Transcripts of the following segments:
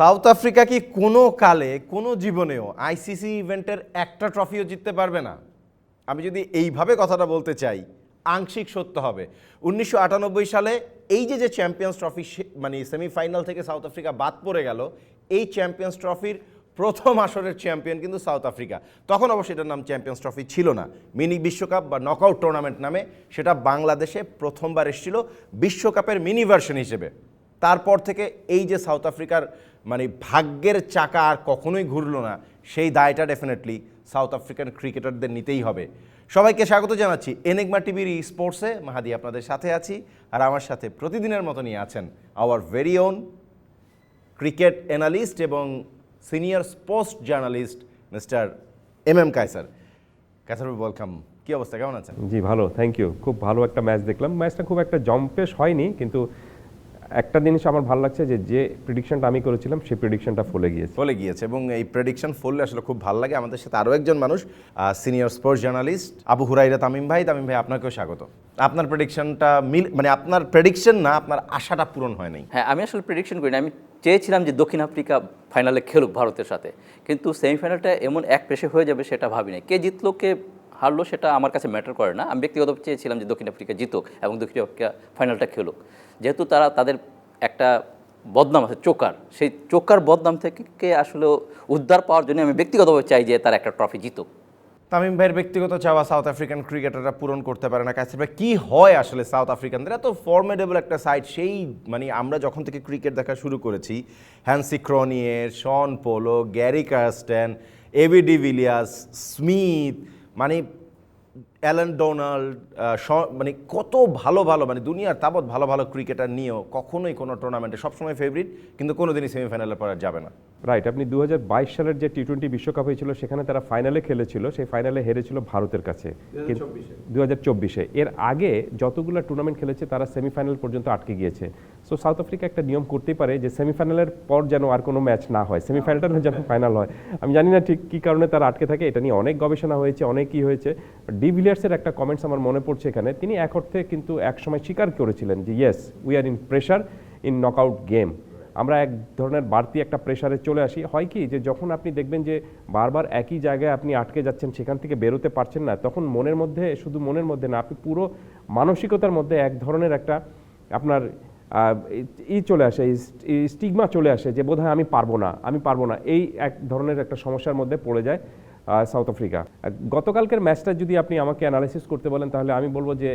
South Africa কি কোনো কালে, কোনো জীবনেও আইসিসি ইভেন্টের একটা ট্রফিও জিততে পারবে না? আমি যদি এইভাবে কথাটা বলতে চাই, আংশিক সত্য হবে। উনিশশো আটানব্বই সালে এই যে যে চ্যাম্পিয়ন্স ট্রফি মানে সেমিফাইনাল থেকে সাউথ আফ্রিকা বাদ পড়ে গেল, এই চ্যাম্পিয়ন্স ট্রফির প্রথম আসরের চ্যাম্পিয়ন কিন্তু সাউথ আফ্রিকা। তখন অবশ্যই এটার নাম চ্যাম্পিয়ন্স ট্রফি ছিল না। মিনি বিশ্বকাপ বা নকআউট টুর্নামেন্ট নামে সেটা বাংলাদেশে প্রথমবার এসেছিল, বিশ্বকাপের মিনি ভার্সন হিসেবে। তারপর থেকে এই যে সাউথ আফ্রিকার মানে ভাগ্যের চাকা আর কখনোই ঘুরল না, সেই দায়টা ডেফিনেটলি সাউথ আফ্রিকান ক্রিকেটারদের নিতেই হবে। সবাইকে স্বাগত জানাচ্ছি এনেগমা টিভির ই স্পোর্টসে মাহাদি, আপনাদের সাথে আছি আর আমার সাথে প্রতিদিনের মতো নিয়ে আছেন our very own cricket analyst এবং senior sports journalist mister M M Kaiser Kaiser welcome কী অবস্থা? কেমন আছেন? জি, ভালো। থ্যাংক ইউ খুব ভালো একটা ম্যাচ দেখলাম। ম্যাচটা খুব একটা জম্পেশ হয়নি, কিন্তু একটা জিনিস আমার ভালো লাগছে যে যে প্রিডিকশনটা আমি করেছিলাম সেই প্রিডিকশনটা ফলে গিয়েছে। ফলে গিয়েছে এবং এই প্রেডিকশন ফললে আসলে খুব ভালো লাগে। আমাদের সাথে আরও একজন মানুষ senior sports journalist Abu Huraira Tamim ভাই। তামিম ভাই আপনাকেও স্বাগত। আপনার প্রেডিকশনটা মিল মানে আপনার প্রেডিকশন না আপনার আশাটা পূরণ হয় নাই। হ্যাঁ আমি আসলে প্রেডিকশন করি না। আমি চেয়েছিলাম যে দক্ষিণ আফ্রিকা ফাইনালে খেলুক ভারতের সাথে। কিন্তু সেমিফাইনালটা এমন এক পেশে হয়ে যাবে সেটা ভাবি নাই কে জিতলো কে হারলো সেটা আমার কাছে ম্যাটার করে না। আমি ব্যক্তিগত চেয়েছিলাম যে দক্ষিণ আফ্রিকা জিতুক এবং দক্ষিণ আফ্রিকা ফাইনালটা খেলুক। যেহেতু তারা তাদের একটা বদনাম আছে, চোকার। সেই চোকার বদনাম থেকে আসলে উদ্ধার পাওয়ার জন্য আমি ব্যক্তিগতভাবে চাই যে তারা একটা ট্রফি জিতুক। তামিম ভাইয়ের ব্যক্তিগত চাওয়া সাউথ আফ্রিকান ক্রিকেটাররা পূরণ করতে পারে না। কাছে কি হয় আসলে সাউথ আফ্রিকানদের এত ফর্মেডেবল একটা সাইড সেই মানে আমরা যখন থেকে ক্রিকেট দেখা শুরু করেছি Hansie ক্রনিয়ের Shaun Pollock Gary Kirsten AB de Villiers Smith মানে অ্যালেন ডোনাল্ড মানে কত ভালো ভালো মানে দুনিয়ার তাবৎ ভালো ভালো ক্রিকেটার নিয়েও কখনোই কোনো টুর্নামেন্টে সবসময় ফেভারিট কিন্তু কোনোদিনই সেমিফাইনালে পড়া যাবে না। রাইট আপনি দু হাজার বাইশ সালের যে টি টোয়েন্টি বিশ্বকাপ হয়েছিল সেখানে তারা ফাইনালে খেলেছিল সেই ফাইনালে হেরেছিল ভারতের কাছে। দু হাজার চব্বিশে। এর আগে যতগুলো টুর্নামেন্ট খেলেছে তারা সেমিফাইনাল পর্যন্ত আটকে গিয়েছে। সো সাউথ আফ্রিকা একটা নিয়ম করতেই পারে যে সেমিফাইনালের পর যেন আর কোনো ম্যাচ না হয়। সেমিফাইনালটা যেন ফাইনাল হয়। আমি জানি না ঠিক কী কারণে তারা আটকে থাকে, এটা নিয়ে অনেক গবেষণা হয়েছে অনেক কী হয়েছে ডিভিলিয়ার্সের একটা কমেন্টস আমার মনে পড়ছে এখানে, তিনি এক অর্থে কিন্তু একসময় স্বীকার করেছিলেন যে yes we are in pressure in knockout game আমরা এক ধরনের বাড়তি একটা প্রেশারে চলে আসি। হয় কি যে, যখন আপনি দেখবেন যে, বারবার একই জায়গায় আপনি আটকে যাচ্ছেন, সেখান থেকে বেরোতে পারছেন না, তখন মনের মধ্যে, শুধু মনের মধ্যে না, আপনি পুরো মানসিকতার মধ্যে এক ধরনের একটা আপনার ই চলে আসে স্টিগমা চলে আসে যে বোধহয় আমি পারব না, আমি পারব না, এই এক ধরনের একটা সমস্যার মধ্যে পড়ে যায় সাউথ আফ্রিকা। গতকালকের ম্যাচটা যদি আপনি আমাকে অ্যানালাইসিস করতে বলেন, তাহলে আমি বলব যে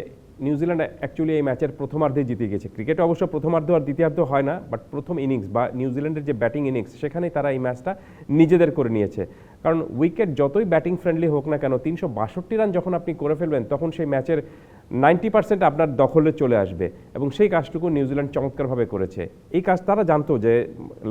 নিউজিল্যান্ড অ্যাকচুয়ালি এই ম্যাচের প্রথমার্ধে জিতে গেছে। ক্রিকেটে অবশ্য প্রথমার্ধ আর দ্বিতীয়ার্ধ হয় না বাট প্রথম ইনিংস বা নিউজিল্যান্ডের যে ব্যাটিং ইনিংস সেখানেই তারা এই ম্যাচটা নিজেদের করে নিয়েছে। কারণ উইকেট যতই ব্যাটিং ফ্রেন্ডলি হোক না কেন, তিনশো বাষট্টি রান যখন আপনি করে ফেলবেন, তখন সেই ম্যাচের নাইনটি পার্সেন্ট আপনার দখলে চলে আসবে এবং সেই কাজটুকু নিউজিল্যান্ড চমৎকারভাবে করেছে। এই কাজ তারা জানতো যে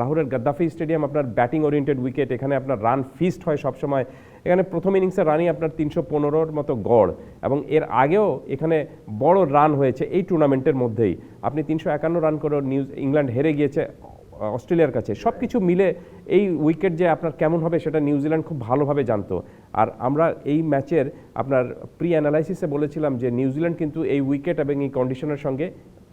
লাহোরের গাদ্দাফি স্টেডিয়াম আপনার ব্যাটিং ওরিয়েন্টেড উইকেট, এখানে আপনার রান ফিস্ট হয় সবসময়। এখানে প্রথম ইনিংসের রানই আপনার তিনশো পনেরোর মতো গড় এবং এর আগেও এখানে বড় রান হয়েছে এই টুর্নামেন্টের মধ্যেই। আপনি তিনশো একান্ন রান করে নিউজ, ইংল্যান্ড হেরে গিয়েছে অস্ট্রেলিয়ার কাছে। সব কিছু মিলে এই উইকেট যে আপনার কেমন হবে সেটা নিউজিল্যান্ড খুব ভালোভাবে জানতো। আর আমরা এই ম্যাচের আপনার প্রি অ্যানালাইসিসে বলেছিলাম যে নিউজিল্যান্ড কিন্তু এই উইকেট এবং এই কন্ডিশনের সঙ্গে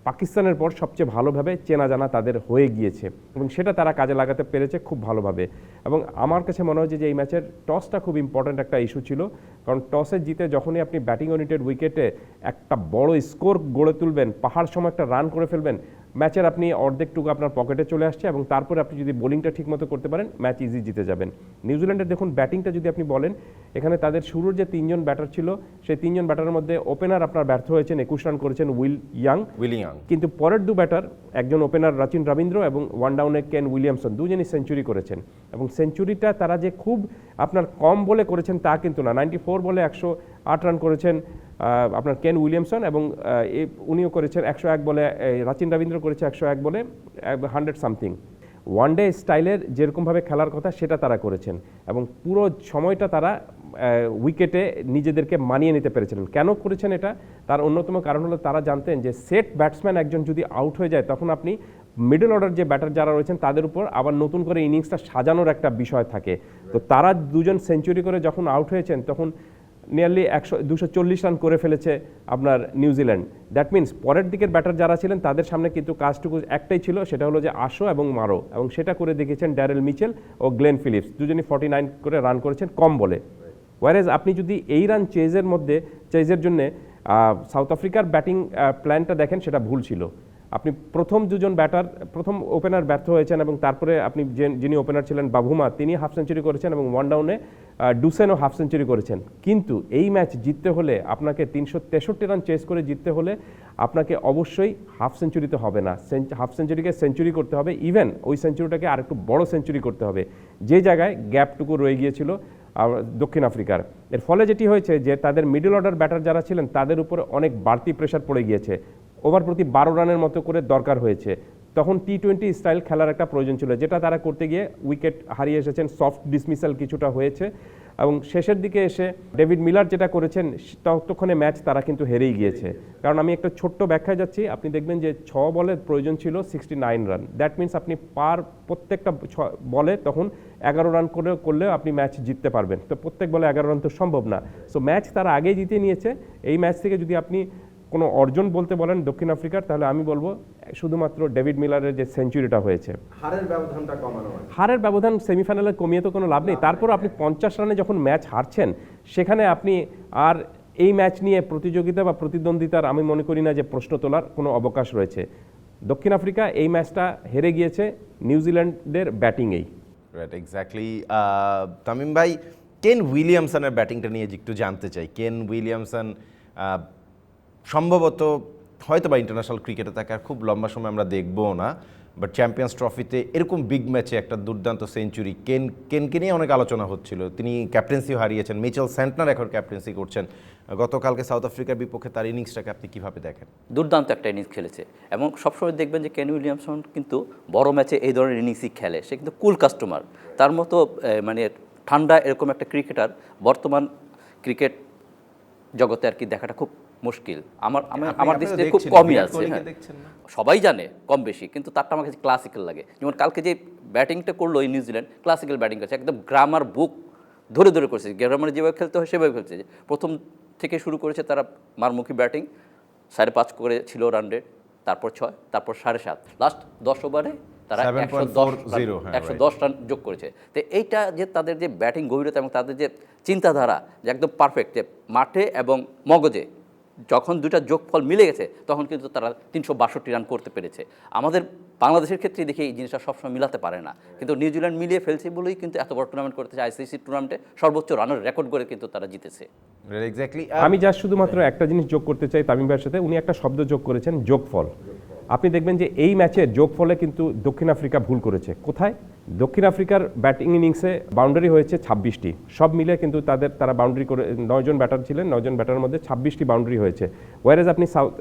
পাকিস্তানের পর সবচেয়ে ভালোভাবে চেনা জানা তাদের হয়ে গিয়েছে। এবং সেটা তারা কাজে লাগাতে পেরেছে খুব ভালোভাবে। এবং আমার কাছে মনে হচ্ছে যে এই ম্যাচের টসটা খুব ইম্পর্ট্যান্ট একটা ইস্যু ছিল। কারণ টসে জিতে যখনই আপনি ব্যাটিং ওরিয়েন্টেড উইকেটে একটা বড় স্কোর গড়ে তুলবেন, পাহাড় সময় একটা রান করে ফেলবেন ম্যাচের আপনি অর্ধেকটুকু আপনার পকেটে চলে আসছে এবং তারপরে আপনি যদি বোলিংটা ঠিকমতো করতে পারেন ম্যাচ ইজি জিতে যাবেন। নিউজিল্যান্ডের দেখুন ব্যাটিংটা যদি আপনি বলেন এখানে তাদের শুরুর যে তিনজন ব্যাটার ছিল সেই তিনজন ব্যাটারের মধ্যে ওপেনার আপনার ব্যর্থ হয়েছেন একুশ রান করেছেন উইল ইয়াং। উইলিয়াং কিন্তু পরের দু ব্যাটার একজন ওপেনার রাচিন রবীন্দ্র এবং ওয়ান ডাউনে কেন উইলিয়ামসন দুজনই সেঞ্চুরি করেছেন। এবং সেঞ্চুরিটা তারা যে খুব আপনার কম বলে করেছেন তা কিন্তু না। নাইনটি ফোর বলে একশো আট রান করেছেন আপনার কেন উইলিয়ামসন এবং উনিও করেছেন একশো এক বলে রাচিন রবীন্দ্র করেছে একশো এক বলে হান্ড্রেড সামথিং ওয়ান ডে স্টাইলের যেরকমভাবে খেলার কথা সেটা তারা করেছেন এবং পুরো সময়টা তারা উইকেটে নিজেদেরকে মানিয়ে নিতে পেরেছিলেন। কেন করেছেন এটা? তার অন্যতম কারণ হলো তারা জানতেন যে সেট ব্যাটসম্যান একজন যদি আউট হয়ে যায়, তখন আপনি মিডল অর্ডার যে ব্যাটার যারা রয়েছেন তাদের উপর আবার নতুন করে ইনিংসটা সাজানোর একটা বিষয় থাকে। তো তারা দুজন সেঞ্চুরি করে যখন আউট হয়েছেন, তখন নিয়ারলি একশো, দুশো চল্লিশ রান করে ফেলেছে আপনার নিউজিল্যান্ড দ্যাট মিন্স পরের দিকের ব্যাটার যারা ছিলেন, তাদের সামনে কিন্তু কাজটুকু একটাই ছিল, সেটা হলো যে আসো এবং মারো। এবং সেটা করে দেখিয়েছেন ড্যারেল মিচেল ও গ্লেন ফিলিপস। দুজনই ফর্টি নাইন করে রান করেছেন কম বলে। ওয়ারেজ আপনি যদি এই রান চেজের মধ্যে চেজের জন্যে সাউথ আফ্রিকার ব্যাটিং প্ল্যানটা দেখেন, সেটা ভুল ছিল। আপনি প্রথম দুজন ব্যাটার প্রথম ওপেনার ব্যর্থ হয়েছেন এবং তারপরে আপনি যিনি ওপেনার ছিলেন বাবুমা, তিনি হাফ সেঞ্চুরি করেছেন এবং ওয়ান ডাউনে ডুসেনও হাফ সেঞ্চুরি করেছেন। কিন্তু এই ম্যাচ জিততে হলে আপনাকে তিনশো তেষট্টি রান চেস করে জিততে হলে আপনাকে অবশ্যই হাফ সেঞ্চুরিতে হবে না। হাফ সেঞ্চুরিকে সেঞ্চুরি করতে হবে। ইভেন ওই সেঞ্চুরিটাকে আরেকটু বড় সেঞ্চুরি করতে হবে। যে জায়গায় গ্যাপটুকু রয়ে গিয়েছিল দক্ষিণ আফ্রিকার। এর ফলে যেটি হয়েছে যে তাদের মিডল অর্ডার ব্যাটার যারা ছিলেন, তাদের উপরে অনেক বাড়তি প্রেশার পড়ে গিয়েছে। ওভার প্রতি বারো রানের মতো করে দরকার হয়েছে। তখন টি টোয়েন্টি স্টাইল খেলার একটা প্রয়োজন ছিল, যেটা তারা করতে গিয়ে উইকেট হারিয়ে এসেছেন সফট ডিসমিসাল কিছুটা হয়েছে এবং শেষের দিকে এসে ডেভিড মিলার যেটা করেছেন ততক্ষণে ম্যাচ তারা কিন্তু হেরেই গিয়েছে। কারণ আমি একটা ছোট্ট ব্যাখ্যায় যাচ্ছি, আপনি দেখবেন যে ছ বলের প্রয়োজন ছিল sixty nine run that means আপনি পার প্রত্যেকটা ছ- বলে তখন এগারো রান করে, করলে আপনি ম্যাচ জিততে পারবেন। তো প্রত্যেক বলে এগারো রান তো সম্ভব না। সো ম্যাচ তারা আগেই জিতে নিয়েছে। এই ম্যাচ থেকে যদি আপনি কোনো অর্জন বলতে বলেন দক্ষিণ আফ্রিকার তাহলে আমি বলব শুধুমাত্র ডেভিড মিলারের যে সেঞ্চুরিটা হয়েছে। হারের ব্যবধানটা কমানো হারের ব্যবধান সেমিফাইনালে কমিয়ে তো কোনো লাভ নেই। তারপর আপনি পঞ্চাশ রানে যখন ম্যাচ হারছেন সেখানে আপনি আর এই ম্যাচ নিয়ে প্রতিযোগিতা বা প্রতিদ্বন্দ্বিতার আমি মনে করি না যে প্রশ্ন তোলার কোনো অবকাশ রয়েছে। দক্ষিণ আফ্রিকা এই ম্যাচটা হেরে গিয়েছে নিউজিল্যান্ডের ব্যাটিংয়েই। রাইট এক্স্যাক্টলি তামিম ভাই কেন উইলিয়ামসনের ব্যাটিংটা নিয়ে একটু জানতে চাই। কেন উইলিয়ামসন সম্ভবত হয়তো বা ইন্টারন্যাশনাল ক্রিকেটে তাকে আর খুব লম্বা সময় আমরা দেখব না বাট চ্যাম্পিয়ন্স ট্রফিতে এরকম বিগ ম্যাচে একটা দুর্দান্ত সেঞ্চুরি কেন, কেনকে নিয়ে অনেক আলোচনা হচ্ছিল। তিনি ক্যাপ্টেন্সিও হারিয়েছেন মিচেল সেন্টনার এখন ক্যাপ্টেন্সি করছেন। গতকালকে সাউথ আফ্রিকার বিপক্ষে তার ইনিংসটাকে আপনি কীভাবে দেখেন? দুর্দান্ত একটা ইনিংস খেলেছে এবং সবসময় দেখবেন যে কেন উইলিয়ামসন কিন্তু বড় ম্যাচে এই ধরনের ইনিংসই খেলে। সে কিন্তু কুল কাস্টমার তার মতো মানে ঠান্ডা এরকম একটা ক্রিকেটার বর্তমান ক্রিকেট জগতে আর কি দেখাটা খুব মুশকিল। আমার আমার- দৃষ্টিতে খুব কমই আছে হ্যাঁ। সবাই জানে কম বেশি কিন্তু তারটা আমার কাছে ক্লাসিক্যাল লাগে। যেমন কালকে যে ব্যাটিংটা করল এই নিউজিল্যান্ড ক্লাসিক্যাল ব্যাটিং করছে একদম গ্রামার বুক ধরে ধরে করেছে। গ্রামারে যেভাবে খেলতে হয় সেভাবে খেলছে। যে প্রথম থেকে শুরু করেছে তারা মারমুখী ব্যাটিং সাড়ে পাঁচ করে ছিল রান রেট তারপর ছয় তারপর সাড়ে সাত। লাস্ট দশ ওভারে তারা একশো দশ হ্যাঁ, একশো দশ রান যোগ করেছে। তো এইটা যে তাদের যে ব্যাটিং গভীরতা এবং তাদের যে চিন্তাধারা যে একদম পারফেক্ট যে মাঠে এবং মগজে যখন দুটা যোগফল মিলে গেছে তখন কিন্তু তারা তিনশো বাষট্টি রান করতে পেরেছে। আমাদের বাংলাদেশের ক্ষেত্রে দেখি এই জিনিসটা সবসময় মিলাতে পারে না। কিন্তু নিউজিল্যান্ড মিলিয়ে ফেলছে বলেই কিন্তু এত বড় টুর্নামেন্ট করতেছে আইসিসি টুর্নামেন্টে সর্বোচ্চ রানের রেকর্ড করে কিন্তু তারা জিতেছে। এক্স্যাক্টলি আমি যা শুধুমাত্র একটা জিনিস যোগ করতে চাই তামিম ভাইয়ের সাথে উনি একটা শব্দ যোগ করেছেন যোগফল। আপনি দেখবেন যে এই ম্যাচে যোগফলে কিন্তু দক্ষিণ আফ্রিকা ভুল করেছে। কোথায়? দক্ষিণ আফ্রিকার ব্যাটিং ইনিংসে বাউন্ডারি হয়েছে ছাব্বিশটি। সব মিলে কিন্তু তাদের, তারা বাউন্ডারি করে, নয়জন ব্যাটার ছিলেন, নয়জন ব্যাটারের মধ্যে ছাব্বিশটি বাউন্ডারি হয়েছে। ওয়ারেজ আপনি সাউথ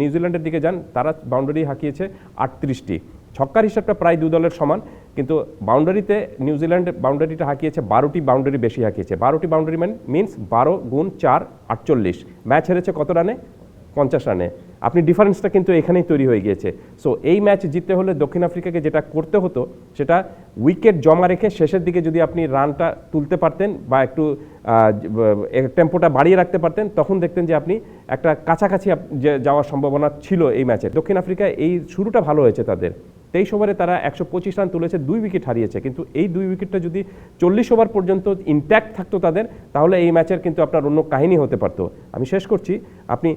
নিউজিল্যান্ডের দিকে যান, তারা বাউন্ডারি হাঁকিয়েছে আটত্রিশটি। ছক্কার হিসাবটা প্রায় দু দলের সমান, কিন্তু বাউন্ডারিতে নিউজিল্যান্ড বাউন্ডারিটা হাঁকিয়েছে বারোটি বাউন্ডারি বেশি হাঁকিয়েছে। বারোটি বাউন্ডারি মানে মিনস বারো গুণ চার আটচল্লিশ। ম্যাচ হেরেছে কত রানে? পঞ্চাশ রানে। আপনি ডিফারেন্সটা কিন্তু এখানেই তৈরি হয়ে গিয়েছে। সো এই ম্যাচ জিততে হলে দক্ষিণ আফ্রিকাকে যেটা করতে হতো, সেটা উইকেট জমা রেখে শেষের দিকে যদি আপনি রানটা তুলতে পারতেন বা একটু টেম্পোটা বাড়িয়ে রাখতে পারতেন, তখন দেখতেন যে আপনি একটা কাছাকাছি যাওয়ার সম্ভাবনা ছিল এই ম্যাচে দক্ষিণ আফ্রিকায় এই শুরুটা ভালো হয়েছে তাদের। তেইশ ওভারে তারা একশো পঁচিশ রান তুলেছে, দুই উইকেট হারিয়েছে। কিন্তু এই দুই উইকেটটা যদি চল্লিশ ওভার পর্যন্ত ইনট্যাক্ট থাকতো তাদের, তাহলে এই ম্যাচের কিন্তু আপনার অন্য কাহিনী হতে পারতো। আমি শেষ করছি। আপনি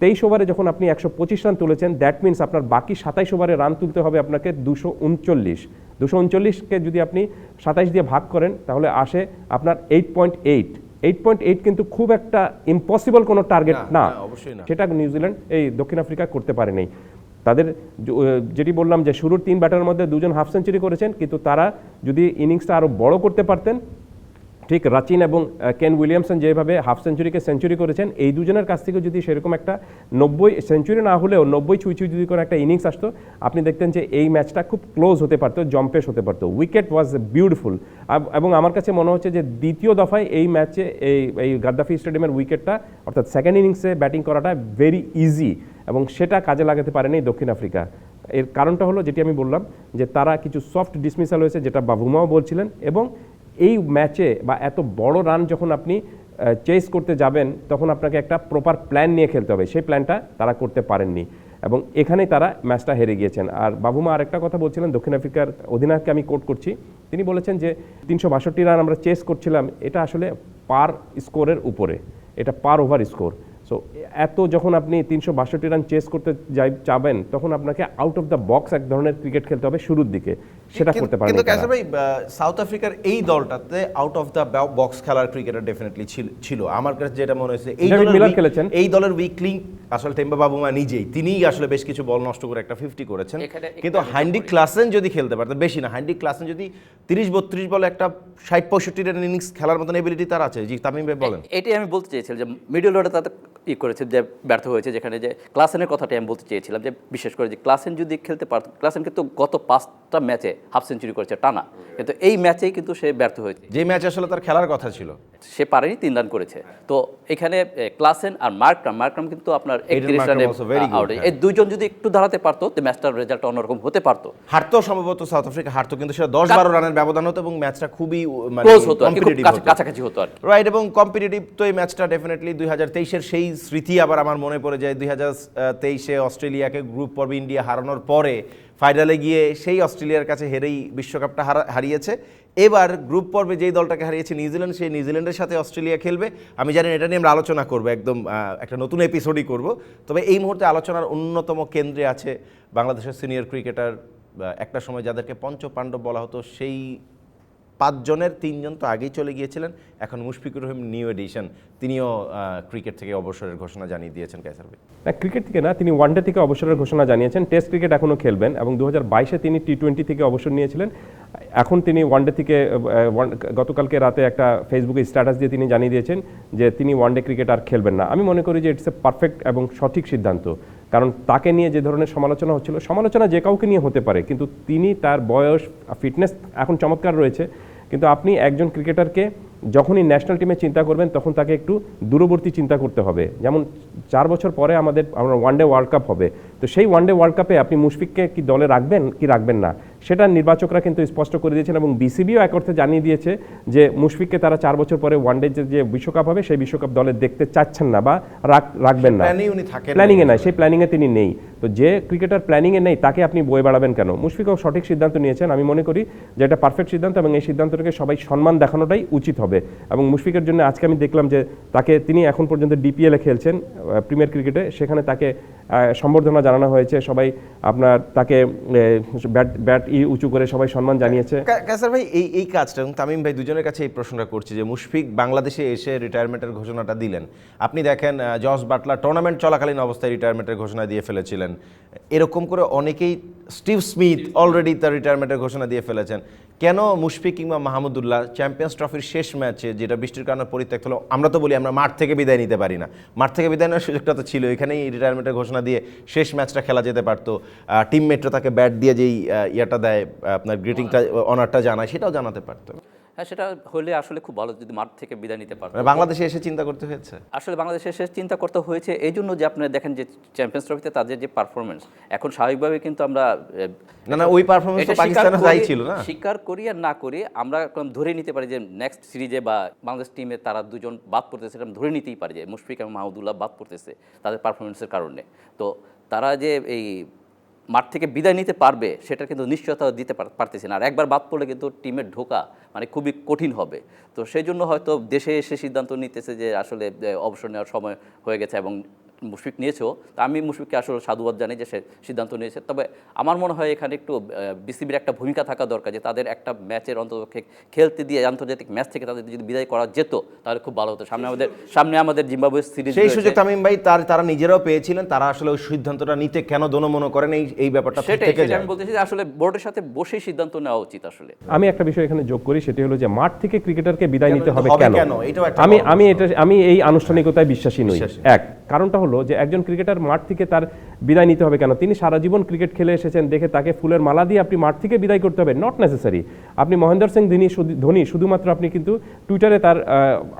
তেইশ ওভারে যখন আপনি একশো পঁচিশ রান তুলেছেন দ্যাট মিন্স আপনার বাকি সাতাইশ ওভারে রান তুলতে হবে আপনাকে দুশো উনচল্লিশ। দুশো উনচল্লিশকে যদি আপনি সাতাইশ দিয়ে ভাগ করেন তাহলে আসে আপনার eight point eight eight point eight কিন্তু খুব একটা ইম্পসিবল কোনো টার্গেট না, সেটা নিউজিল্যান্ড এই দক্ষিণ আফ্রিকা করতে পারেনি তাদের যেটি বললাম যে শুরুর তিন ব্যাটারের মধ্যে দুজন হাফ সেঞ্চুরি করেছেন কিন্তু তারা যদি ইনিংসটা আরও বড় করতে পারতেন ঠিক রাচিন এবং কেন উইলিয়ামসন যেভাবে হাফ সেঞ্চুরিকে সেঞ্চুরি করেছেন, এই দুজনের কাছ থেকে যদি সেরকম একটা নব্বই সেঞ্চুরি না হলেও নব্বই ছুঁই ছুঁই যদি কোনো একটা ইনিংস আসতো, আপনি দেখতেন যে এই ম্যাচটা খুব ক্লোজ হতে পারতো জম্পেশ হতে পারতো। Wicket was beautiful. এবং আমার কাছে মনে হচ্ছে যে দ্বিতীয় দফায় এই ম্যাচে এই এই গাদ্দাফি স্টেডিয়ামের উইকেটটা, অর্থাৎ সেকেন্ড ইনিংসে ব্যাটিং করাটা ভেরি ইজি এবং সেটা কাজে লাগাতে পারেনি দক্ষিণ আফ্রিকা। এর কারণটা হলো যেটি আমি বললাম, যে তারা কিছু সফট ডিসমিসাল হয়েছে, যেটা বাবুমাও বলছিলেন এবং এই ম্যাচে বা এত বড় রান যখন আপনি চেস করতে যাবেন, তখন আপনাকে একটা প্রপার প্ল্যান নিয়ে খেলতে হবে। সেই প্ল্যানটা তারা করতে পারেননি। এবং এখানেই তারা ম্যাচটা হেরে গিয়েছেন। আর বাবুমা আরেকটা কথা বলছিলেন, দক্ষিণ আফ্রিকার অধিনায়ককে আমি কোট করছি। তিনি বলেছেন যে, তিনশো বাষট্টি রান আমরা চেস করছিলাম, এটা আসলে পার স্কোরের উপরে। এটা পার ওভার স্কোর সো এত যখন আপনি তিনশো বাষট্টি রান চেস করতে যাই চাবেন তখন আপনাকে আউট অফ দ্য বক্স এক ধরনের ক্রিকেট খেলতে হবে শুরুর দিকে। সেটা কিন্তু- করতে পারেন কিন্তু ক্যাসার ভাই সাউথ আফ্রিকার এই দলটাতে আউট অফ দ্য বক্স খেলার ক্রিকেটার ডেফিনেটলি ছিল আমার কাছে যেটা মনে হয়েছে এই দলের মিলার খেলেছেন। এই দলের উইক লিঙ্ক আসলে টেম্বা বাবুমা নিজেই। তিনিই আসলে বেশ কিছু বল নষ্ট করে একটা ফিফটি করেছেন। কিন্তু হান্ডি ক্লাসেন যদি খেলতে পারতেন বেশি না হান্ডি ক্লাসেন যদি তিরিশ বত্রিশ বলে একটা ষাট পঁয়ষট্টি রান ইনিংস খেলার মতন এবিলিটি তার আছে। জি তামিম ভাই বলেন। এটাই আমি বলতে চেয়েছিলাম যে মিডল অর্ডার তাতে ই করেছে যে ব্যর্থ হয়েছে যেখানে যে ক্লাসেনের কথাটাই আমি বলতে চেয়েছিলাম যে বিশেষ করে যে ক্লাসেন যদি খেলতে পারত ক্লাসেন কিন্তু গত পাঁচটা ম্যাচে হাফ সেঞ্চুরি করেছে টানা। কিন্তু এই ম্যাচেই কিন্তু সে ব্যর্থ হয়েছে। যে ম্যাচ আসলে তার খেলার কথা ছিল। সে পারেনি তিন রান করেছে। তো এখানে ক্লাসেন আর মার্করাম মার্করাম কিন্তু আপনার একত্রিশ রানে আউট হ্যাঁ। এই দুইজন যদি একটু দাঁড়াতে পারতো তো ম্যাচটার রেজাল্ট অন্যরকম হতে পারতো। হারতো সম্ভবত সাউথ আফ্রিকা হারতো কিন্তু সেটা দশ বারো রানের ব্যবধান হতো এবং ম্যাচটা খুবই মানে ক্লোজ হতো। কাছাকাছি হতো আর রাইট এবং কম্পিটিটিভ তো এই ম্যাচটা ডেফিনেটলি দুই হাজার তেইশের সেই স্মৃতি আবার আমার মনে পড়ে যায়। দুই হাজার তেইশে অস্ট্রেলিয়াকে গ্রুপ পর্বে ইন্ডিয়া হারানোর পরে ফাইনালে গিয়ে সেই অস্ট্রেলিয়ার কাছে হেরেই বিশ্বকাপটা হারা- হারিয়েছে। এবার গ্রুপ পর্বে যেই দলটাকে হারিয়েছে নিউজিল্যান্ড, সেই নিউজিল্যান্ডের সাথে অস্ট্রেলিয়া খেলবে। আমি জানি এটা নিয়ে আমরা আলোচনা করব, একদম একটা নতুন এপিসোডই করব। তবে এই মুহূর্তে আলোচনার অন্যতম কেন্দ্রে আছে বাংলাদেশের সিনিয়র ক্রিকেটার একটা সময় যাদেরকে পঞ্চ পাণ্ডব বলা হতো, সেই পাঁচজনের তিনজন তো আগেই চলে গিয়েছিলেন। এখন মুশফিকুর রহিম নিউ এডিশন তিনিও ক্রিকেট থেকে অবসরের ঘোষণা জানিয়ে দিয়েছেন কাইসার ভাই। না ক্রিকেট থেকে না, তিনি ওয়ানডে থেকে অবসরের ঘোষণা জানিয়েছেন। টেস্ট ক্রিকেট এখনও খেলবেন এবং দু বাইশে তিনি টি টোয়েন্টি থেকে অবসর নিয়েছিলেন। এখন তিনি ওয়ানডে থেকে গতকালকে রাতে একটা ফেসবুকে স্ট্যাটাস দিয়ে তিনি জানিয়ে দিয়েছেন যে তিনি ওয়ানডে ক্রিকেট আর খেলবেন না। আমি মনে করি যে ইটস এ পারফেক্ট এবং সঠিক সিদ্ধান্ত। কারণ তাকে নিয়ে যে ধরনের সমালোচনা হচ্ছিল, সমালোচনা যে কাউকে নিয়ে হতে পারে, কিন্তু তিনি তার বয়স ফিটনেস এখন চমৎকার রয়েছে। কিন্তু আপনি একজন ক্রিকেটারকে যখনই ন্যাশনাল টিমে চিন্তা করবেন তখন তাকে একটু দূরবর্তী চিন্তা করতে হবে। যেমন চার বছর পরে আমাদের আমরা ওয়ানডে ওয়ার্ল্ড কাপ হবে। তো সেই ওয়ানডে ওয়ার্ল্ড কাপে আপনি মুশফিককে কি দলে রাখবেন কি রাখবেন না? সেটা নির্বাচকরা কিন্তু স্পষ্ট করে দিয়েছেন এবং বিসিবিও এক অর্থে জানিয়ে দিয়েছে যে মুশফিককে তারা চার বছর পরে ওয়ানডে যে যে বিশ্বকাপ হবে সেই বিশ্বকাপ দলে দেখতে চাচ্ছেন না বা রাখবেন না। প্ল্যানিংয়ে নাই সেই প্ল্যানিংয়ে তিনি নেই। তো যে ক্রিকেটার প্ল্যানিংয়ে নেই, তাকে আপনি বয়ে বাড়াবেন কেন? মুশফিকও সঠিক সিদ্ধান্ত নিয়েছেন, আমি মনে করি যে এটা পারফেক্ট সিদ্ধান্ত এবং এই সিদ্ধান্তটাকে সবাই সম্মান দেখানোটাই উচিত হবে। এবং মুশফিকের জন্য আজকে আমি দেখলাম যে তাকে তিনি এখন পর্যন্ত ডিপিএলে খেলছেন প্রিমিয়ার ক্রিকেটে সেখানে তাকে সম্বর্ধনা জানানো হয়েছে, সবাই আপনার তাকে ব্যাট ব্যাট ই উঁচু করে সবাই সম্মান জানিয়েছে। কাসার ভাই, এই এই কাজটা এবং তামিম ভাই দুজনের কাছে এই প্রশ্নটা করছি যে মুশফিক বাংলাদেশে এসে রিটায়ারমেন্টের ঘোষণাটা দিলেন। আপনি দেখেন জস বাটলার টুর্নামেন্ট চলাকালীন অবস্থায় রিটায়ারমেন্টের ঘোষণা দিয়ে ফেলেছিলেন। এরকম করে অনেকেই স্টিভ স্মিথ অলরেডি তার রিটায়ারমেন্টের ঘোষণা দিয়ে ফেলেছেন। কেন মুশফিক কিংবা মাহমুদুল্লাহ চ্যাম্পিয়ন্স ট্রফির শেষ ম্যাচে যেটা বৃষ্টির কারণে পরিত্যক্ত হলো আমরা তো বলি আমরা মাঠ থেকে বিদায় নিতে পারি না। মাঠ থেকে বিদায় নেওয়ার সুযোগটা তো ছিল এখানেই রিটায়ারমেন্টের ঘোষণা দিয়ে শেষ ম্যাচটা খেলা যেতে পারতো। টিমমেটরা তাকে ব্যাট দিয়ে যেই ইয়েটা দেয় আপনার গ্রিটিংটা অনারটা জানায় সেটাও জানাতে পারতো। হ্যাঁ সেটা হলে আসলে খুব ভালো যদি মাঠ থেকে বিদায় নিতে পারতো। মানে বাংলাদেশে এসে চিন্তা করতে হয়েছে? আসলে বাংলাদেশে এসে চিন্তা করতে হয়েছে এই জন্য যে আপনারা দেখেন যে চ্যাম্পিয়ন্স ট্রফিতে তাদের যে পারফরমেন্স এখন স্বাভাবিকভাবে কিন্তু আমরা না না ওই পারফরমেন্স তো পাকিস্তানের তাই ছিল না। স্বীকার করি আর না করি আমরা এখন ধরে নিতে পারি যে নেক্সট সিরিজে বা বাংলাদেশ টিমে তারা দুজন বাদ পড়তেছে এটা ধরে নিতেই পারি যে মুশফিক এবং মাহমুদুল্লাহ বাদ পড়তেছে তাদের পারফরমেন্সের কারণে। তো তারা যে এই মাঠ থেকে বিদায় নিতে পারবে সেটা কিন্তু নিশ্চয়তা দিতে পার- পারতেছে না। আর একবার বাদ পড়লে কিন্তু টিমের ঢোকা মানে খুবই কঠিন হবে। তো সেই জন্য হয়তো দেশে এসে সিদ্ধান্ত নিতেছে যে আসলে অবসর নেওয়ার সময় হয়ে গেছে এবং মুশফিক নিয়েছেও তা আমি মুশফিককে আসলে সাধুবাদ জানি যে সে সিদ্ধান্ত নিয়েছে। তবে আমার মনে হয় এখানে একটু বিসিবির একটা ভূমিকা থাকা দরকার যে তাদের একটা ম্যাচের অন্ততপক্ষে খেলতে দিয়ে আন্তর্জাতিক ম্যাচ থেকে তাদের যদি বিদায় করা যেত তাহলে খুব ভালো হতো। সামনে আমাদের সামনে আমাদের জিম্বাবুয়ে সিরিজ সেই সুযোগ তামিম ভাই তার তারা নিজেরাও পেয়েছিলেন তারা আসলে ওই সিদ্ধান্তটা নিতে কেন দনমনো করেন এই এই ব্যাপারটা সেটাই থেকে সেটা আমি বলতেছি যে আসলে বোর্ডের সাথে বসেই সিদ্ধান্ত নেওয়া উচিত আসলে। আমি একটা বিষয় এখানে যোগ করি সেটি হলো যে মাঠ থেকে ক্রিকেটারকে বিদায় নিতে হবে কেন? কেন? আমি আমি এটা আমি এই আনুষ্ঠানিকতায় বিশ্বাসী নই। এক কারণটা হলো যে একজন ক্রিকেটার মাঠ থেকে তার বিদায় নিতে হবে কেন? তিনি সারা জীবন ক্রিকেট খেলে এসেছেন দেখে তাকে ফুলের মালা দিয়ে আপনি মাঠ থেকে বিদায় করতে হবে নট নেসেসারি আপনি মহেন্দ্র সিং ধোনি ধোনি শুধুমাত্র আপনি কিন্তু টুইটারে তার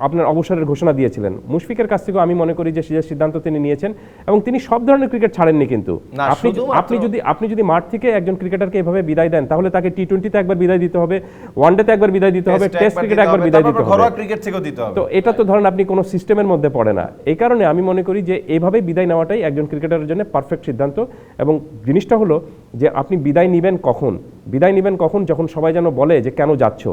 আপনার অবসরের ঘোষণা দিয়েছিলেন। মুশফিকের কাছ থেকেও আমি মনে করি যে যে সিদ্ধান্ত তিনি নিয়েছেন এবং তিনি সব ধরনের ক্রিকেট ছাড়েননি কিন্তু। আপনি আপনি যদি আপনি যদি মাঠ থেকে একজন ক্রিকেটারকে এভাবে বিদায় দেন তাহলে তাকে টি টোয়েন্টিতে একবার বিদায় দিতে হবে ওয়ানডেতে একবার বিদায় দিতে হবে টেস্ট ক্রিকেটে একবার বিদায় দিতে হবে। ঘরোয়া ক্রিকেট থেকেও দিতে হবে। তো এটা তো ধরেন আপনি কোনো সিস্টেমের মধ্যে পড়ে না। এই কারণে আমি মনে করি যে এইভাবে বিদায় নেওয়াটাই একজন ক্রিকেটারের জন্য পারফেক্ট সিদ্ধান্ত এবং জিনিসটা হলো যে আপনি বিদায় নেবেন কখন? বিদায় নেবেন কখন যখন সবাই যেন বলে যে কেন যাচ্ছ?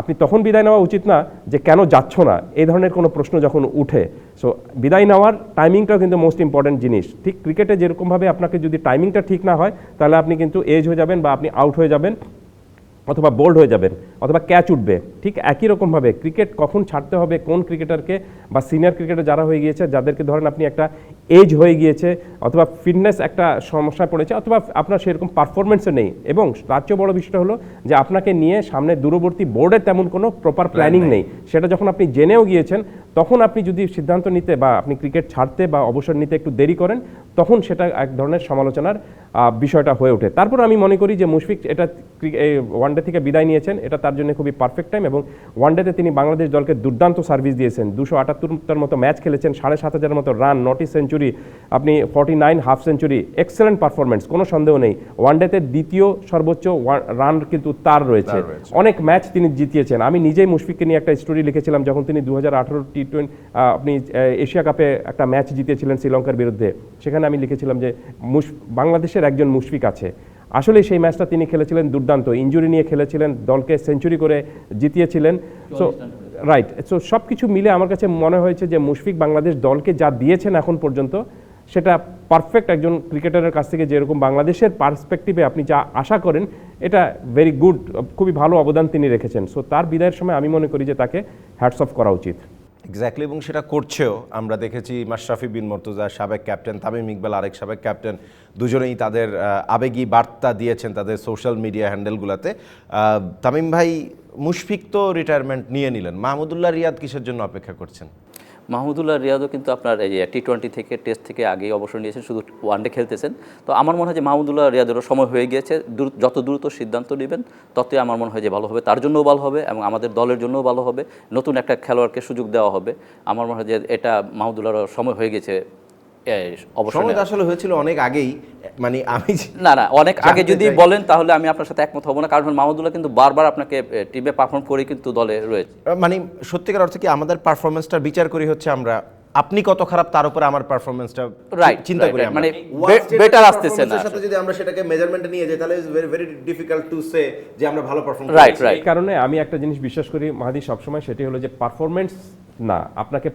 আপনি তখন বিদায় নেওয়া উচিত না যে কেন যাচ্ছ না? এই ধরনের কোনো প্রশ্ন যখন উঠে সো বিদায় নেওয়ার টাইমিংটাও কিন্তু মোস্ট ইম্পর্ট্যান্ট জিনিস। ঠিক ক্রিকেটে যেরকমভাবে আপনাকে যদি টাইমিংটা ঠিক না হয়, তাহলে আপনি কিন্তু এজ হয়ে যাবেন বা আপনি আউট হয়ে যাবেন অথবা বোল্ড হয়ে যাবেন অথবা ক্যাচ উঠবে। ঠিক একই রকমভাবে ক্রিকেট কখন ছাড়তে হবে, কোন ক্রিকেটারকে বা সিনিয়র ক্রিকেটার যারা হয়ে গিয়েছে যাদেরকে ধরেন আপনি একটা এজ হয়ে গিয়েছে অথবা ফিটনেস একটা সমস্যায় পড়েছে অথবা আপনার সেরকম পারফরমেন্সও নেই এবং তার চেয়ে বড় বিষয়টা হলো যে আপনাকে নিয়ে সামনে দূরবর্তী বোর্ডে তেমন কোনো প্রপার প্ল্যানিং নেই। সেটা যখন আপনি জেনেও গিয়েছেন তখন আপনি যদি সিদ্ধান্ত নিতে বা আপনি ক্রিকেট ছাড়তে বা অবসর নিতে একটু দেরি করেন তখন সেটা এক ধরনের সমালোচনার বিষয়টা হয়ে ওঠে। তারপর আমি মনে করি যে মুশফিক এটা ওয়ানডে থেকে বিদায় নিয়েছেন। এটা তার জন্য খুবই পারফেক্ট টাইম এবং ওয়ানডেতে তিনি বাংলাদেশ দলকে দুর্দান্ত সার্ভিস দিয়েছেন। দুশো আটাত্তরটার মতো ম্যাচ খেলেছেন সাড়ে সাত হাজারের মতো রান নটি সেঞ্চুরি আপনি forty nine half century excellent performance কোনো সন্দেহ নেই। ওয়ানডেতে দ্বিতীয় সর্বোচ্চ রান কিন্তু তার রয়েছে। অনেক ম্যাচ তিনি জিতিয়েছেন। আমি নিজেই মুশফিককে নিয়ে একটা স্টোরি লিখেছিলাম যখন তিনি দু হাজার আঠারো টি টোয়েন্টি আপনি এশিয়া কাপে একটা ম্যাচ জিতিয়েছিলেন শ্রীলঙ্কার বিরুদ্ধে। সেখানে আমি লিখেছিলাম যে মুশ বাংলাদেশের একজন মুশফিক আছে। আসলে সেই ম্যাচটা তিনি খেলেছিলেন দুর্দান্ত। ইঞ্জুরি নিয়ে খেলেছিলেন দলকে সেঞ্চুরি করে জিতিয়েছিলেন। সো রাইট সো সব কিছু মিলে আমার কাছে মনে হয়েছে যে মুশফিক বাংলাদেশ দলকে যা দিয়েছেন এখন পর্যন্ত, সেটা পারফেক্ট একজন ক্রিকেটারের কাছ থেকে যেরকম বাংলাদেশের পার্সপেক্টিভে আপনি যা আশা করেন, এটা ভেরি গুড খুবই ভালো অবদান তিনি রেখেছেন। সো তার বিদায়ের সময় আমি মনে করি যে তাকে হ্যাটস অফ করা উচিত। এক্স্যাক্টলি এবং সেটা করছেও। আমরা দেখেছি মাশরাফি বিন মর্তুজা, সাবেক ক্যাপ্টেন, তামিম ইকবাল, আরেক সাবেক ক্যাপ্টেন, দুজনেই তাদের আবেগী বার্তা দিয়েছেন তাদের সোশ্যাল মিডিয়া হ্যান্ডেলগুলোতে তামিম ভাই, মুশফিক তো রিটায়ারমেন্ট নিয়ে নিলেন। মাহমুদুল্লাহ রিয়াদ কিসের জন্য অপেক্ষা করছেন? মাহমুদুল্লাহ রিয়াদও কিন্তু আপনার এই টি টোয়েন্টি থেকে টেস্ট থেকে আগেই অবসর নিয়েছেন, শুধু ওয়ানডে খেলতেছেন। তো আমার মনে হয় যে মাহমুদুল্লাহ রিয়াদেরও সময় হয়ে গিয়েছে। যত দ্রুত সিদ্ধান্ত নেবেন, ততই আমার মনে হয় যে ভালো হবে। তার জন্যও ভালো হবে এবং আমাদের দলের জন্যও ভালো হবে। নতুন একটা খেলোয়াড়কে সুযোগ দেওয়া হবে। আমার মনে হয় যে এটা মাহমুদুল্লাহর সময় হয়ে গেছে অবসর আসলে হয়েছিল অনেক আগেই মানে আমি না না অনেক আগে যদি বলেন তাহলে আমি আপনার সাথে একমত হব না। কারণ মাহমুদুল্লাহ কিন্তু বারবার আপনাকে টিমে পারফর্ম করে কিন্তু দলে রয়েছে। মানে সত্যিকার অর্থে কি আমাদের পারফরমেন্সটা বিচার করি হচ্ছে আমরা? আপনি কত খারাপ তার উপরে আমার পারফরমেন্সটা Right, চিন্তা করি মানে যেটা আসতেছে না। সাথে যদি আমরা সেটাকে মেজারমেন্টে নিয়ে যাই তাহলে very very difficult to say যে আমরা ভালো পারফর্ম রাইট রাইট কারণে আমি একটা জিনিস বিশ্বাস করি মাহাদি সবসময় সেটি হলো যে পারফরমেন্স না আপনাকে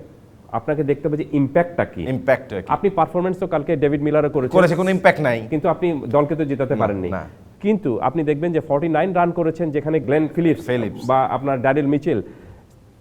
আপনাকে দেখতে হবে যে ইম্প্যাক্টটা কি। ইম্প্যাক্ট আপনি পারফরমেন্স তো কালকে ডেভিড মিলারও করেছেন। করেছে কোনো ইম্প্যাক্ট নাই। কিন্তু আপনি দলকে তো জেতাতে পারেননি। কিন্তু আপনি দেখবেন যে ফর্টি নাইন রান করেছেন যেখানে গ্লেন ফিলিপস ফিলিপস। বা আপনার ড্যারিল মিচেল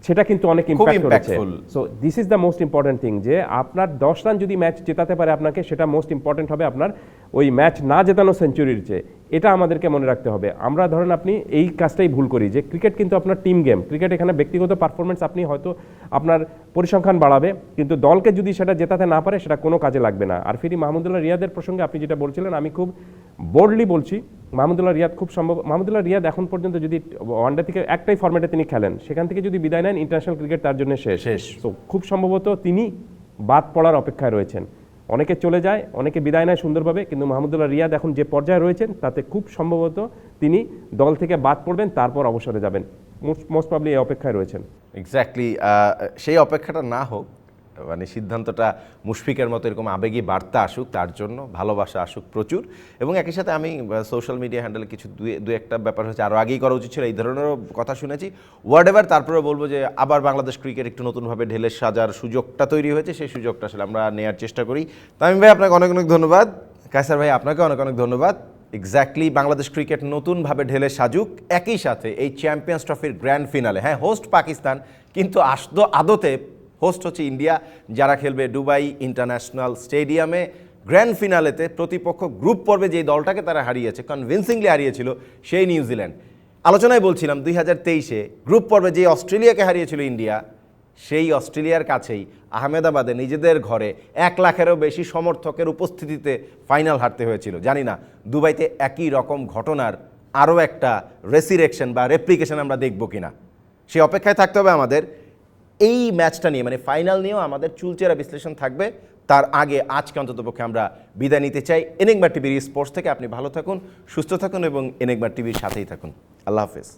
সেটা কিন্তু অনেক ইম্প্যাক্ট করেছে। So this is the most important thing যে আপনার দশ রান যদি ম্যাচ জেতাতে পারে আপনাকে সেটা মোস্ট ইম্পর্টেন্ট হবে আপনার ওই ম্যাচ না জেতানো সেঞ্চুরির চেয়ে। এটা আমাদেরকে মনে রাখতে হবে। আমরা ধরেন আপনি এই কাজটাই ভুল করি যে ক্রিকেট কিন্তু আপনার টিম গেম ক্রিকেট এখানে ব্যক্তিগত পারফরমেন্স আপনি হয়তো আপনার পরিসংখ্যান বাড়াবে কিন্তু দলকে যদি সেটা জেতাতে না পারে সেটা কোনো কাজে লাগবে না। আর ফিরি মাহমুদুল্লাহ রিয়াদের প্রসঙ্গে আপনি যেটা বলছিলেন আমি খুব বোল্ডলি বলছি মাহমুদুল্লাহ রিয়াদ খুব সম্ভব মাহমুদুল্লাহ রিয়াদ এখন পর্যন্ত যদি ওয়ানডে থেকে একটাই ফরম্যাটে তিনি খেলেন সেখান থেকে যদি বিদায় নেন ইন্টারন্যাশনাল ক্রিকেট তার জন্য শেষ। শেষ। তো খুব সম্ভবত তিনি বাদ পড়ার অপেক্ষায় রয়েছেন। অনেকে চলে যায়, অনেকে বিদায় নেয় সুন্দরভাবে, কিন্তু মাহমুদুল্লাহ রিয়াদ এখন যে পর্যায়ে রয়েছেন, তাতে খুব সম্ভবত তিনি দল থেকে বাদ পড়বেন, তারপর অবসরে যাবেন। মোস্ট প্রবলি এই অপেক্ষায় রয়েছেন। এক্স্যাক্টলি সেই অপেক্ষাটা না হোক মানে সিদ্ধান্তটা মুশফিকের মতো এরকম আবেগী বার্তা আসুক, তার জন্য ভালোবাসা আসুক প্রচুর। এবং একই সাথে আমি সোশ্যাল মিডিয়া হ্যান্ডেলে কিছু দু একটা ব্যাপার হচ্ছে আরও আগেই করা উচিত ছিল, এই ধরনেরও কথা শুনেছি। ওয়ার্ড এভার তারপরে বলব যে আবার বাংলাদেশ ক্রিকেট একটু নতুনভাবে ঢেলে সাজার সুযোগটা তৈরি হয়েছে, সেই সুযোগটা আসলে আমরা নেওয়ার চেষ্টা করি। তামিম ভাই, আপনাকে অনেক অনেক ধন্যবাদ। কায়সার ভাই আপনাকে অনেক অনেক ধন্যবাদ। এক্স্যাক্টলি বাংলাদেশ ক্রিকেট নতুনভাবে ঢেলে সাজুক, একই সাথে এই চ্যাম্পিয়ন্স ট্রফির গ্র্যান্ড ফিনালে হ্যাঁ হোস্ট পাকিস্তান, কিন্তু আসদ আদতে হোস্ট হচ্ছে ইন্ডিয়া, যারা খেলবে দুবাই ইন্টারন্যাশনাল স্টেডিয়ামে। গ্র্যান্ড ফিনালেতে প্রতিপক্ষ গ্রুপ পর্বে যে দলটাকে তারা হারিয়েছে কনভিনসিংলি হারিয়েছিল, সেই নিউজিল্যান্ড আলোচনায় বলছিলাম, দুই হাজার তেইশে গ্রুপ পর্বে যে অস্ট্রেলিয়াকে হারিয়েছিল ইন্ডিয়া, সেই অস্ট্রেলিয়ার কাছেই, আহমেদাবাদে নিজেদের ঘরে এক লাখেরও বেশি সমর্থকের উপস্থিতিতে ফাইনাল হারতে হয়েছিল। জানি না, দুবাইতে একই রকম ঘটনার আরও একটা রেসিরেকশন বা রেপ্লিকেশন আমরা দেখব কিনা। সে অপেক্ষায় থাকতে হবে আমাদের। এই ম্যাচটা নিয়ে মানে ফাইনাল নিয়েও আমাদের চুলচেরা বিশ্লেষণ থাকবে। তার আগে আজকে অন্তত পক্ষে আমরা বিদায় নিতে চাই। এনেকবার টিভির স্পোর্টস থেকে আপনি ভালো থাকুন, সুস্থ থাকুন এবং এনেকবার টিভির সাথেই থাকুন। আল্লাহ হাফেজ।